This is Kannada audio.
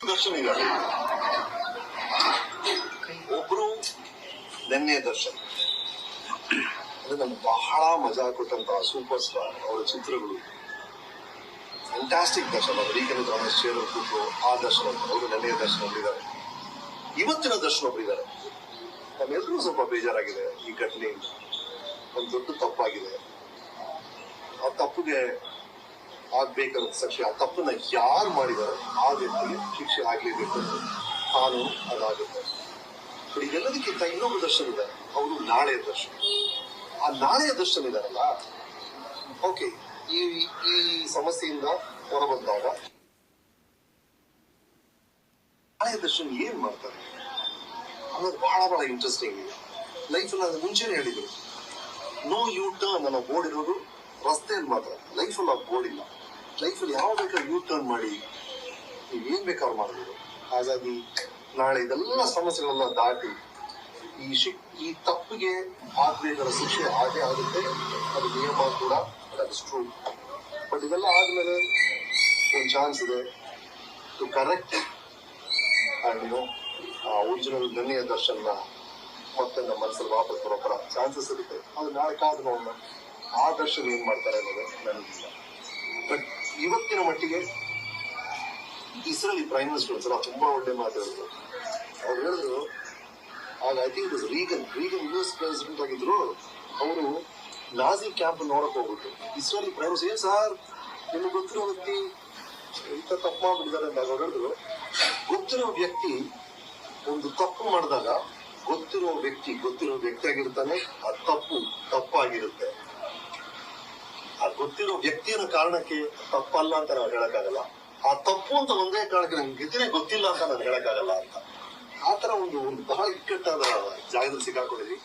ದರ್ಶನ್ ಒಬ್ರು ನೆನ್ನೆ ದರ್ಶನ್. ಅಂದ್ರೆ ನಮ್ಗೆ ಬಹಳ ಮಜಾ ಕೊಟ್ಟಂತಹ ಸೂಪರ್ ಸ್ಟಾರ್ ಅವರ ಚಿತ್ರಗಳು. ಫ್ಯಾಂಟಾಸ್ಟಿಕ್ ದರ್ಶನ. ಅವರು ಈಗ ರಮೇಶ್ ಕೂತು ಆ ದರ್ಶನ ಅವರು ನೆನ್ನೆಯ ದರ್ಶನ ಒಬ್ಬರಿದ್ದಾರೆ ಇವತ್ತಿನ ದರ್ಶನ ಒಬ್ಬರಿದ್ದಾರೆ ನಮ್ಮೆಲ್ಲರೂ ಸ್ವಲ್ಪ ಬೇಜಾರಾಗಿದೆ ಈ ಘಟನೆಯಿಂದ. ಒಂದು ದೊಡ್ಡ ತಪ್ಪಾಗಿದೆ. ಆ ತಪ್ಪಿಗೆ ಆಗ್ಬೇಕಾದ ಶಿಕ್ಷೆ ಆ ತಪ್ಪನ್ನ ಯಾರು ಮಾಡಿದಾರೋ ಆ ವ್ಯಕ್ತಿಗೆ ಶಿಕ್ಷೆ ಆಗ್ಲೇಬೇಕು ಕಾನೂನು ಅದಾಗುತ್ತೆ. ಬಟ್ ಇದೆಲ್ಲದಕ್ಕಿಂತ ಇನ್ನೊಂದು ದರ್ಶನ ಇದೆ. ಅವರು ನಾಳೆಯ ದರ್ಶನ. ಆ ನಾಳೆಯ ದರ್ಶನ ಇದಾರಲ್ಲ? ಓಕೆ ಈ ಈ ಸಮಸ್ಯೆಯಿಂದ ಹೊರಬಂದಾಗ ನಾಳೆಯ ದರ್ಶನ್ ಏನ್ ಮಾಡ್ತಾರೆ? ಅನ್ನೋದು ಬಹಳ ಬಹಳ ಇಂಟ್ರೆಸ್ಟಿಂಗ್ ಇದೆ. ಲೈಫ್ ಅಲ್ಲಿ ಮುಂಚೆನೆ ಹೇಳಿದ್ರು ನೋ ಯೂ ಟರ್ನ್ ಅನ್ನೋ ಬೋರ್ಡ್ ಇರೋದು ರಸ್ತೆಯಲ್ಲಿ ಮಾತ್ರ. ಲೈಫಲ್ಲಿ ಕೊಡಿಲ್ಲ ಬೋರ್ಡ್ ಇಲ್ಲ ಲೈಫಲ್ಲಿ ಯಾವ ಬೇಕಾದ್ರೆ ಯೂತ್ ಟರ್ನ್ ಮಾಡಿ, ನೀವು ಏನು ಬೇಕಾದ್ರೂ ಮಾಡ್ಬೋದು. ಹಾಗಾಗಿ, ನಾಳೆ ಇದೆಲ್ಲ ಸಮಸ್ಯೆಗಳೆಲ್ಲ ದಾಟಿ, ಈ ಶಿಕ್, ಈ ತಪ್ಪಿಗೆ ಆಗ್ಬೇಕಾದ ಶಿಕ್ಷೆ ಆಗೇ ಆಗುತ್ತೆ. ಅದು ನಿಯಮ ಕೂಡ ಟ್ರೂ ಬಟ್ ಇದೆಲ್ಲ ಆದಮೇಲೆ ಒಂದು ಚಾನ್ಸ್ ಇದೆ. ಟು ಕರೆಕ್ಟ್ ಅಂಡ್ ಆ ಒರಿಜಿನಲ್ ನೆನ್ನೆಯ ದರ್ಶನ ಮತ್ತೆ ನಮ್ಮ ಮನಸ್ಸಲ್ಲಿ ವಾಪಸ್ ಬರೋಪರ ಚಾನ್ಸಸ್ ಇರುತ್ತೆ. ಅದು ನಾಳೆ ಕಾದು ನೋಡೋಣ. ಆ ಏನ್ ಮಾಡ್ತಾರೆ ಅನ್ನೋದು ಬಟ್ ಇವತ್ತಿನ ಮಟ್ಟಿಗೆ ಇಸ್ರೇಲಿ ಪ್ರೈಮ್ ಮಿನಿಸ್ಟರ್ ಸರ್ ತುಂಬಾ ಒಳ್ಳೆ ಮಾತಾಡಿದ್ರು ಅವ್ರು ಹೇಳಿದ್ರು, ಆಗ I think Reagan Reagan U S president ಆಗಿದ್ರು, ಅವರು ನಾಜಿ ಕ್ಯಾಂಪ್ ನೋಡಕ್ ಹೋಗ್ಬಿಟ್ಟು ಇಸ್ರೇಲಿ ಪ್ರೈಮ್ ಮಿನಿಸ್ಟರ್ ಏನ್ ಸರ್ ನಿಮ್ಗೆ ಗೊತ್ತಿರೋ ವ್ಯಕ್ತಿ? ಇಂಥ ತಪ್ಪು ಮಾಡ್ಬಿಟ್ಟಿದ್ದಾರೆ ಅಂತ ಅವ್ರು ಹೇಳಿದ್ರು. ಗೊತ್ತಿರೋ ವ್ಯಕ್ತಿ ಒಂದು ತಪ್ಪು ಮಾಡಿದಾಗ ಗೊತ್ತಿರೋ ವ್ಯಕ್ತಿ ಗೊತ್ತಿರೋ ವ್ಯಕ್ತಿ ಆಗಿರ್ತಾನೆ. ಆ ತಪ್ಪು ತಪ್ಪಾಗಿರುತ್ತೆ. ಗೊತ್ತಿರೋ ವ್ಯಕ್ತಿಯ ಕಾರಣಕ್ಕೆ ತಪ್ಪಲ್ಲ ಅಂತ ನಾವು ಹೇಳಕ್ಕಾಗಲ್ಲ ಆ ತಪ್ಪು ಅಂತ ಒಂದೇ ಕಾರಣಕ್ಕೆ ನಂಗೆ ಗತಿನೇ ಗೊತ್ತಿಲ್ಲ ಅಂತ ನಾನು ಹೇಳಕ್ಕಾಗಲ್ಲ ಅಂತ ಆತರ ತರ ಒಂದು ಒಂದು ಬಹಳ ಇಕ್ಕಟ್ಟಾದ ಜಾಗದಲ್ಲಿ ಸಿಕ್ಕಾಕೊಂಡಿದ್ವಿ.